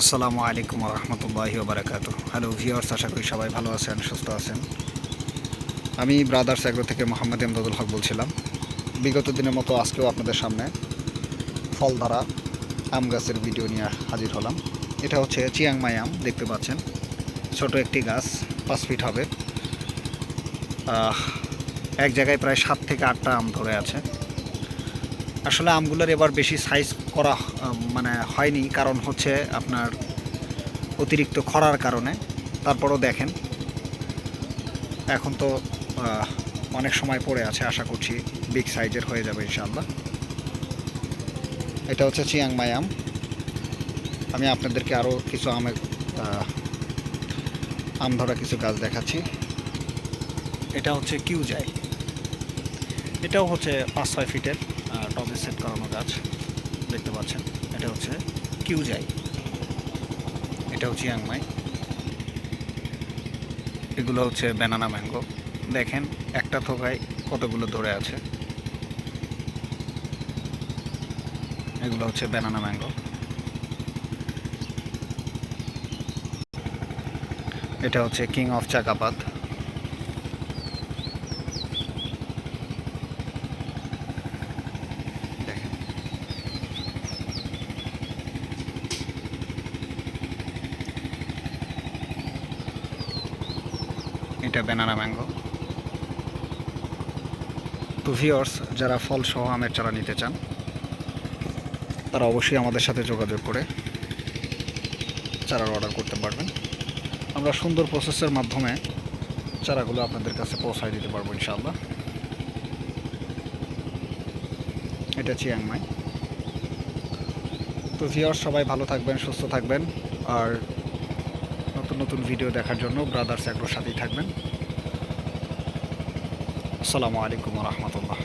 আসসালামু আলাইকুম রহমতুল্লাহি বারাকাতু হ্যালো ভিওর্স আশা করি সবাই ভালো আছেন, সুস্থ আছেন। আমি ব্রাদার্স এগ্রো থেকে মোহাম্মদ এমদাদুল হক বলছিলাম। বিগত দিনের মতো আজকেও আপনাদের সামনে ফল ধরা আম গাছের ভিডিও নিয়ে হাজির হলাম। এটা হচ্ছে চিয়াংমাই আম, দেখতে পাচ্ছেন। ছোট একটি গাছ, পাঁচ ফিট হবে। এক জায়গায় প্রায় সাত থেকে আটটা আম ধরে আছে। আসলে আমগুলোর এবার বেশি সাইজ করা মানে হয়নি। কারণ হচ্ছে আপনার অতিরিক্ত খরার কারণে। তারপরও দেখেন। এখন তো অনেক সময় পড়ে আছে আশা করছি বিগ সাইজের হয়ে যাবে ইনশাআল্লাহ। এটা হচ্ছে চিয়াংমাই আম আমি আপনাদেরকে আরও কিছু আমের আম ধরা কিছু গাছ দেখাচ্ছি। এটা হচ্ছে কিউ যায় এটাও হচ্ছে পাঁচ ছয় ফিটের টবে সেট করানো গাছ দেখতে পাচ্ছেন। এটা হচ্ছে কিউজাই। এটা হচ্ছে ইয়াংমাই। এগুলো হচ্ছে ব্যানানা ম্যাঙ্গো। দেখেন, একটা থোকায় কতগুলো ধরে আছে। এগুলো হচ্ছে ব্যানানা ম্যাঙ্গো। এটা হচ্ছে কিং অফ চাকাপাত দেখেন এটা বেনানা ম্যাঙ্গো তো ভিওর্স যারা ফল সহ আমের চারা নিতে চান, তারা অবশ্যই আমাদের সাথে যোগাযোগ করে চারার অর্ডার করতে পারবেন। আমরা সুন্দর প্রসেসের মাধ্যমে চারাগুলো আপনাদের কাছে পৌঁছায় দিতে পারব ইনশাআল্লাহ। এটা চিয়াংমাই তো ভিওর্স সবাই ভালো থাকবেন, সুস্থ থাকবেন। আর নতুন নতুন ভিডিও দেখার জন্য ব্রাদার্স অ্যাগ্রোর সাথেই থাকবেন। আসসালামু আলাইকুম রহমতুল্লাহ।